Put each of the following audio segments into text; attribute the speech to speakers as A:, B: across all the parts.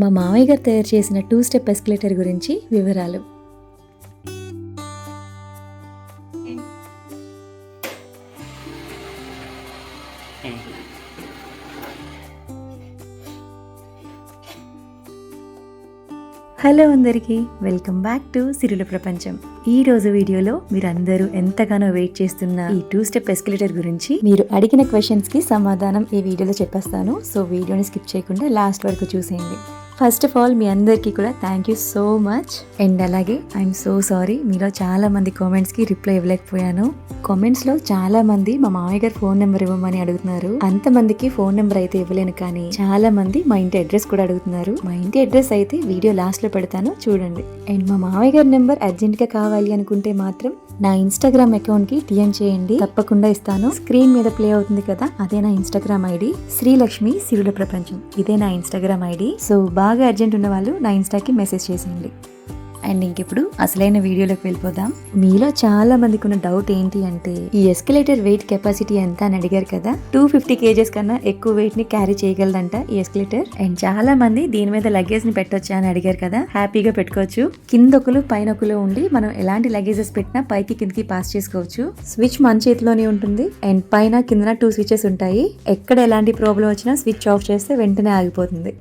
A: మా మామయ్య గారు తయారు చేసిన టూ స్టెప్ ఎస్కలేటర్ గురించి వివరాలు. హలో అందరికీ వెల్కమ్ బ్యాక్ టు సిరుల ప్రపంచం. ఈ రోజు వీడియోలో మీరు అందరూ ఎంతగానో వెయిట్ చేస్తున్న ఈ టూ స్టెప్ ఎస్కలేటర్ గురించి మీరు అడిగిన క్వశ్చన్స్కి సమాధానం ఈ వీడియోలో చెప్పేస్తాను. సో వీడియోని స్కిప్ చేయకుండా లాస్ట్ వరకు చూసేయండి. ఫస్ట్ ఆఫ్ ఆల్ మీ అందరికీ కూడా thank you so much and అలాగే ఐఎమ్ సో సారీ మీలో చాలా మంది కామెంట్స్కి రిప్లై ఇవ్వలేకపోయాను. కామెంట్స్లో చాలా మంది మా మామయ్య గారు ఫోన్ నెంబర్ ఇవ్వమని అడుగుతున్నారు. అంతమందికి ఫోన్ నెంబర్ అయితే ఇవ్వలేను కానీ చాలా మంది మా ఇంటి అడ్రస్ కూడా అడుగుతున్నారు. మా ఇంటి అడ్రస్ అయితే వీడియో లాస్ట్లో పెడతాను చూడండి. అండ్ మా మామయ్య గారి నెంబర్ అర్జెంట్గా కావాలి అనుకుంటే మాత్రం నా ఇన్స్టాగ్రామ్ అకౌంట్కి టిఎం చేయండి. తప్పకుండా ఇస్తాను. స్క్రీన్ మీద ప్లే అవుతుంది కదా అదే నా ఇన్స్టాగ్రామ్ ఐడి శ్రీలక్ష్మి సిరుల ప్రపంచం. ఇదే నా ఇన్స్టాగ్రామ్ ఐడి సో బా బాగా అర్జెంట్ ఉన్న వాళ్ళు నా ఇన్స్టాకి మెసేజ్ చేసేయండి. అండ్ ఇంకిప్పుడు అసలైన వీడియోలోకి వెళ్ళిపోదాం. మీలో చాలా మందికి ఉన్న డౌట్ ఏంటి అంటే ఈ ఎస్కలేటర్ వెయిట్ కెపాసిటీ ఎంత అని అడిగారు కదా? టూ ఫిఫ్టీ కేజెస్ కన్నా ఎక్కువ వెయిట్ని క్యారీ చేయగలదంట ఈ ఎస్కలేటర్ అండ్ చాలా మంది దీని మీద లగేజ్ని పెట్టొచ్చా అని అడిగారు కదా? హ్యాపీగా పెట్టుకోవచ్చు. కిందొకలు పైన ఒకరు ఉండి మనం ఎలాంటి లగేజెస్ పెట్టినా పైకి కిందకి పాస్ చేసుకోవచ్చు. స్విచ్ మన చేతిలోనే ఉంటుంది. అండ్ పైన కిందన టూ స్విచెస్ ఉంటాయి. ఎక్కడ ఎలాంటి ప్రాబ్లం వచ్చినా స్విచ్ ఆఫ్ చేస్తే వెంటనే ఆగిపోతుంది.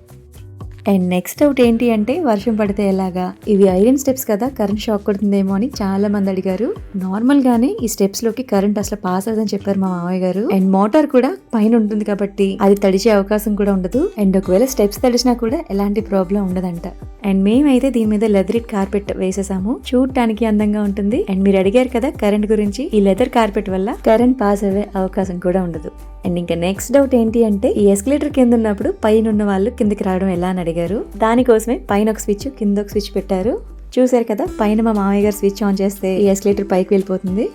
A: అండ్ నెక్స్ట్ అవుట్ ఏంటి అంటే వర్షం పడితే ఎలాగా? ఇవి ఐరన్ స్టెప్స్ కదా కరెంట్ షాక్ కొడుతుందేమో అని చాలా మంది అడిగారు. నార్మల్ గానే ఈ స్టెప్స్లోకి కరెంట్ అసలు పాస్ అవుదని చెప్పారు మా మామయ్య గారు. అండ్ మోటార్ కూడా పైన ఉంటుంది కాబట్టి అది తడిచే అవకాశం కూడా ఉండదు. అండ్ ఒకవేళ స్టెప్స్ తడిచినా కూడా ఎలాంటి ప్రాబ్లం ఉండదంట. అండ్ మేమైతే దీని మీద లెదరిట్ కార్పెట్ వేసేసాము. చూడటానికి అందంగా ఉంటుంది. అండ్ మీరు అడిగారు కదా కరెంట్ గురించి. ఈ లెదర్ కార్పెట్ వల్ల కరెంట్ పాస్ అయ్యే అవకాశం కూడా ఉండదు. అండ్ ఇంకా నెక్స్ట్ డౌట్ ఏంటి అంటే ఈ ఎస్కలేటర్ కింద ఉన్నప్పుడు పైన ఉన్న వాళ్ళు కిందకి రావడం ఎలా అని అడిగారు. దానికోసమే పైన ఒక స్విచ్ కింద ఒక స్విచ్ పెట్టారు. చూసారు కదా పైన మా మామయ్య గారు స్విచ్ ఆన్ చేస్తే ఈ ఎస్కలేటర్ పైకి వెళ్ళిపోతుంది.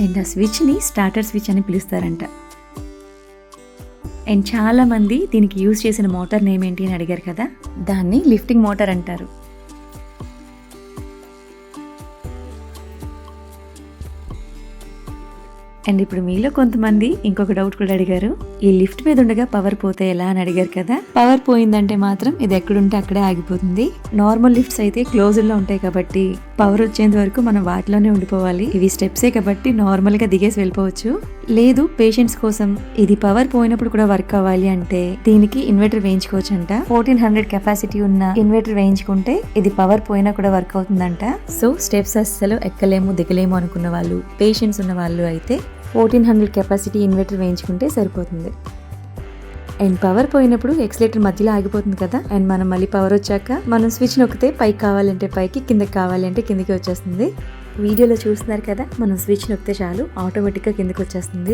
A: అండ్ ఆ స్విచ్ని స్టార్టర్ స్విచ్ అని పిలుస్తారంట. అండ్ చాలామంది దీనికి యూజ్ చేసిన మోటార్ నేమ్ ఏంటి అని అడిగారు కదా దాన్ని లిఫ్టింగ్ మోటార్ అంటారు. అండ్ ఇప్పుడు మీలో కొంతమంది ఇంకొక డౌట్ కూడా అడిగారు. ఈ లిఫ్ట్ మీద ఉండగా పవర్ పోతే ఎలా అని అడిగారు కదా? పవర్ పోయిందంటే మాత్రం ఇది ఎక్కడుంటే అక్కడే ఆగిపోతుంది. నార్మల్ లిఫ్ట్స్ అయితే క్లోజ్డ్లో ఉంటాయి కాబట్టి పవర్ వచ్చేంత వరకు మనం వాటిలోనే ఉండిపోవాలి. ఇవి స్టెప్సే కాబట్టి నార్మల్గా దిగేసి వెళ్ళిపోవచ్చు. లేదు పేషెంట్స్ కోసం ఇది పవర్ పోయినప్పుడు కూడా వర్క్ అవ్వాలి అంటే దీనికి ఇన్వర్టర్ వేయించుకోవచ్చు అంట ఫోర్టీన్ హండ్రెడ్ కెపాసిటీ ఉన్న ఇన్వర్టర్ వేయించుకుంటే ఇది పవర్ పోయినా కూడా వర్క్ అవుతుందంట. సో స్టెప్స్ అస్సలు ఎక్కలేము దిగలేము అనుకున్న వాళ్ళు పేషెంట్స్ ఉన్న వాళ్ళు అయితే ఫోర్టీన్ హండ్రెడ్ కెపాసిటీ ఇన్వర్టర్ వేయించుకుంటే సరిపోతుంది. అండ్ పవర్ పోయినప్పుడు ఎక్సలేటర్ మధ్యలో ఆగిపోతుంది కదా? అండ్ మనం మళ్ళీ పవర్ వచ్చాక మనం స్విచ్ నొక్కితే పైకి కావాలంటే పైకి కిందకి కావాలంటే కిందకి వచ్చేస్తుంది. వీడియోలో చూస్తున్నారు కదా మనం స్విచ్ నొక్కితే చాలు ఆటోమేటిక్గా కిందకి వచ్చేస్తుంది.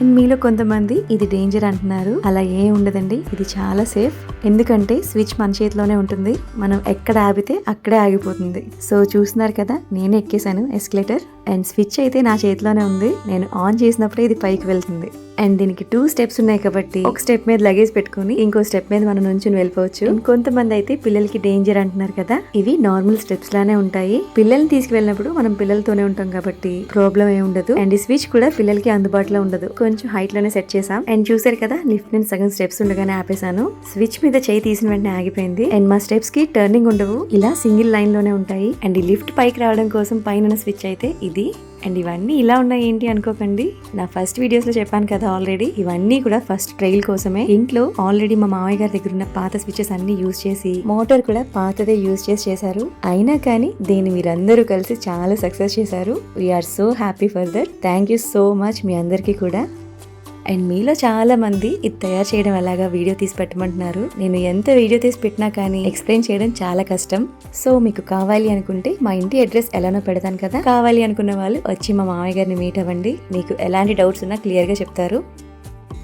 A: అండ్ మీలో కొంతమంది ఇది డేంజర్ అంటున్నారు. అలా ఏం ఉండదండి ఇది చాలా సేఫ్ ఎందుకంటే స్విచ్ మన చేతిలోనే ఉంటుంది. మనం ఎక్కడ ఆపితే అక్కడే ఆగిపోతుంది. సో చూస్తున్నారు కదా నేనే ఎక్కేసాను ఎస్కలేటర్ అండ్ స్విచ్ అయితే నా చేతిలోనే ఉంది. నేను ఆన్ చేసినప్పుడే ఇది పైకి వెళ్తుంది. అండ్ దీనికి టూ స్టెప్స్ ఉన్నాయి కాబట్టి ఒక స్టెప్ మీద లగేజ్ పెట్టుకుని ఇంకో స్టెప్ మీద మనం నుంచి వెళ్ళిపోవచ్చు. కొంతమంది అయితే పిల్లలకి డేంజర్ అంటున్నారు కదా. ఇవి నార్మల్ స్టెప్స్ లానే ఉంటాయి. పిల్లల్ని తీసుకువెళ్ళినప్పుడు మనం పిల్లలతోనే ఉంటాం కాబట్టి ప్రాబ్లం ఏమి ఉండదు. అండ్ ఈ స్విచ్ కూడా పిల్లలకి అందుబాటులో ఉండదు. కొంచెం హైట్లోనే సెట్ చేసాం అండ్ చూసారు కదా లిఫ్ట్ నేను సగం స్టెప్స్ ఉండగానే ఆపేసాను స్విచ్ మీద చేయి తీసిన వెంటనే ఆగిపోయింది. అండ్ మా స్టెప్స్కి టర్నింగ్ ఉండవు. ఇలా సింగిల్ లైన్లోనే ఉంటాయి. అండ్ ఈ లిఫ్ట్ పైకి రావడం కోసం పైన స్విచ్ అయితే ఇది. అండ్ ఇవన్నీ ఇలా ఉన్నాయి ఏంటి అనుకోకండి. నా ఫస్ట్ వీడియోస్లో చెప్పాను కదా ఆల్రెడీ ఇవన్నీ కూడా ఫస్ట్ ట్రైల్ కోసమే. ఇంట్లో ఆల్రెడీ మా మామయ్య గారి దగ్గర ఉన్న పాత స్విచ్చెస్ అన్ని యూజ్ చేసి మోటార్ కూడా పాతదే యూజ్ చేసి చేశారు. అయినా కానీ దీన్ని మీరందరూ కలిసి చాలా సక్సెస్ చేశారు. We're so happy for that thank you so much మీ అందరికీ కూడా. అండ్ మీలో చాలామంది ఇది తయారు చేయడం ఎలాగా వీడియో తీసి పెట్టమంటున్నారు. నేను ఎంత వీడియో తీసి పెట్టినా కానీ ఎక్స్ప్లెయిన్ చేయడం చాలా కష్టం. సో మీకు కావాలి అనుకుంటే మా ఇంటి అడ్రస్ ఎలానో పెడతాను కదా. కావాలి అనుకున్న వాళ్ళు వచ్చి మా మామయ్య గారిని మీట్ అవ్వండి. మీకు ఎలాంటి డౌట్స్ ఉన్నా క్లియర్గా చెప్తారు.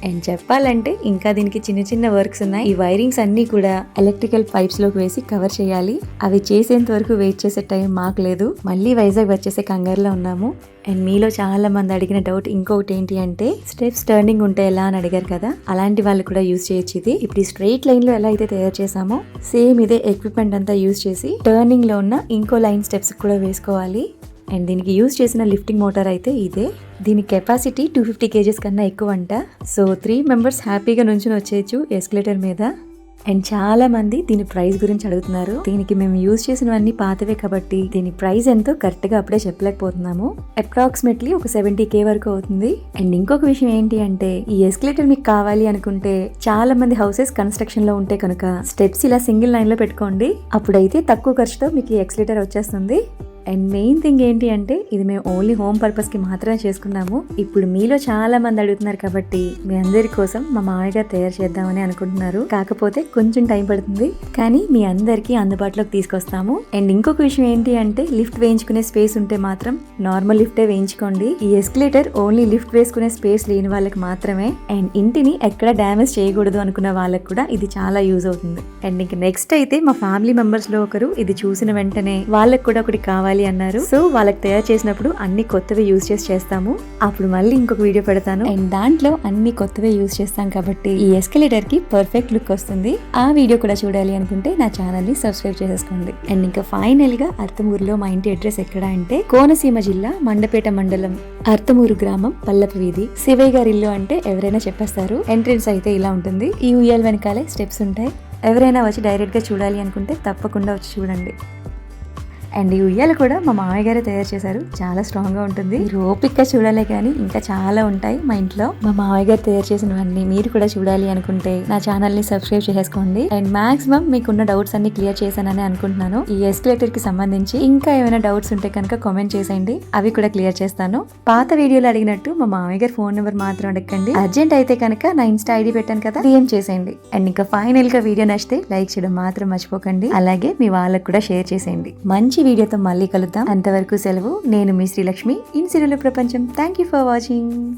A: అండ్ చెప్పాలంటే ఇంకా దీనికి చిన్న చిన్న వర్క్స్ ఉన్నాయి. ఈ వైరింగ్స్ అన్ని కూడా ఎలక్ట్రికల్ పైప్స్లోకి వేసి కవర్ చేయాలి. అవి చేసేంత వరకు వెయిట్ చేసే టైం మాకు లేదు. మళ్ళీ వైజాగ్ వచ్చేసే కంగారులో ఉన్నాము. అండ్ మీలో చాలా మంది అడిగిన డౌట్ ఇంకొకటి ఏంటి అంటే స్టెప్స్ టర్నింగ్ ఉంటే ఎలా అని అడిగారు కదా? అలాంటి వాళ్ళు కూడా యూజ్ చేయొచ్చు ఇది. ఇప్పుడు ఈ స్ట్రైట్ లైన్లో ఎలా అయితే తయారు చేసామో సేమ్ ఇదే ఎక్విప్మెంట్ అంతా యూజ్ చేసి టర్నింగ్లో ఉన్న ఇంకో లైన్ స్టెప్స్ కూడా వేసుకోవాలి. అండ్ దీనికి యూజ్ చేసిన లిఫ్టింగ్ మోటార్ అయితే ఇదే. దీని కెపాసిటీ టూ ఫిఫ్టీ కేజెస్ కన్నా ఎక్కువ అంట సో త్రీ మెంబర్స్ హ్యాపీగా నుంచుని వచ్చేయచ్చు ఎస్కలేటర్ మీద. అండ్ చాలా మంది దీని ప్రైస్ గురించి అడుగుతున్నారు. దీనికి మేము యూజ్ చేసినవన్నీ పాతవే కాబట్టి దీని ప్రైస్ ఎంతో కరెక్ట్గా అప్పుడే చెప్పలేకపోతున్నాము. అప్రాక్సిమేట్లీ ఒక సెవెంటీ కే వరకు అవుతుంది. అండ్ ఇంకొక విషయం ఏంటి అంటే ఈ ఎస్కలేటర్ మీకు కావాలి అనుకుంటే చాలా మంది హౌసెస్ కన్స్ట్రక్షన్లో ఉంటే కనుక స్టెప్స్ ఇలా సింగిల్ లైన్లో పెట్టుకోండి. అప్పుడైతే తక్కువ ఖర్చుతో మీకు ఈ ఎక్స్లేటర్ వచ్చేస్తుంది. అండ్ మెయిన్ థింగ్ ఏంటి అంటే ఇది మేము ఓన్లీ హోమ్ పర్పస్కి మాత్రమే చేసుకున్నాము. ఇప్పుడు మీలో చాలా మంది అడుగుతున్నారు కాబట్టి మీ అందరి కోసం మా మామయ్య తయారు చేద్దామని అనుకుంటున్నారు. కాకపోతే కొంచెం టైం పడుతుంది. కానీ మీ అందరికీ అందుబాటులోకి తీసుకొస్తాము. అండ్ ఇంకొక విషయం ఏంటి అంటే లిఫ్ట్ వేయించుకునే స్పేస్ ఉంటే మాత్రం నార్మల్ లిఫ్టే వేయించుకోండి. ఈ ఎస్కలేటర్ ఓన్లీ లిఫ్ట్ వేసుకునే స్పేస్ లేని వాళ్ళకి మాత్రమే. అండ్ ఇంటిని ఎక్కడ డ్యామేజ్ చేయకూడదు అనుకున్న వాళ్ళకి కూడా ఇది చాలా యూజ్ అవుతుంది. అండ్ ఇంక నెక్స్ట్ అయితే మా ఫ్యామిలీ మెంబర్స్లో ఒకరు ఇది చూసిన వెంటనే వాళ్ళకి కూడా ఒకటి కావాలి అన్నారు. సో వాళ్ళకి తయారు చేసినప్పుడు అన్ని కొత్తవి యూజ్ చేసి చేస్తాము. అప్పుడు మళ్ళీ ఇంకొక వీడియో పెడతాను. అండ్ దాంట్లో అన్ని కొత్తవే యూజ్ చేస్తాం కాబట్టి ఈ ఎస్కలేటర్కి పర్ఫెక్ట్ లుక్ వస్తుంది. ఆ వీడియో కూడా చూడాలి అనుకుంటే నా ఛానల్ని సబ్స్క్రైబ్ చేసేసుకోండి. అండ్ ఇంకా ఫైనల్గా అర్తమూరులో మా ఇంటి అడ్రస్ ఎక్కడ అంటే కోనసీమ జిల్లా మండపేట మండలం అర్థమూరు గ్రామం పల్లపు వీధి. శివయ్య గారి ఇల్లు అంటే ఎవరైనా చెప్పేస్తారు. ఎంట్రెన్స్ అయితే ఇలా ఉంటుంది. ఈ ఉయ్యాల వెనకాలే స్టెప్స్ ఉంటాయి. ఎవరైనా వచ్చి డైరెక్ట్గా చూడాలి అనుకుంటే తప్పకుండా వచ్చి చూడండి. అండ్ ఈ ఉయ్యాలు కూడా మా మామయ్య గారే తయారు చేశారు. చాలా స్ట్రాంగ్గా ఉంటుంది. మీరు ఓపిక్గా చూడాలి కానీ ఇంకా చాలా ఉంటాయి మా ఇంట్లో. మా మామయ్య గారు తయారు చేసినవన్నీ మీరు కూడా చూడాలి అనుకుంటే నా ఛానల్ని సబ్స్క్రైబ్ చేసుకోండి. అండ్ మాక్సిమం మీకున్న డౌట్స్ అన్ని క్లియర్ చేశానని అనుకుంటున్నాను. ఈ ఎస్కలేటర్కి సంబంధించి ఇంకా ఏమైనా డౌట్స్ ఉంటే కనుక కామెంట్ చేసేయండి. అవి కూడా క్లియర్ చేస్తాను. పాత వీడియోలో అడిగినట్టు మా మామయ్య గారి ఫోన్ నెంబర్ మాత్రం అడగండి అర్జెంట్ అయితే కనుక నా ఇన్స్టా ఐడి పెట్టాను కదా క్లియర్ చేసేయండి. అండ్ ఇంకా ఫైనల్గా వీడియో నచ్చితే లైక్ చేయడం మాత్రం మర్చిపోకండి. అలాగే మీ వాళ్ళకు కూడా షేర్ చేసేయండి. మంచి మంచి వీడియోతో మళ్ళీ కలుద్దాం. అంతవరకు సెలవు. నేను మీ శ్రీలక్ష్మి. ఇన్ సిరుల ప్రపంచం. Thank you for watching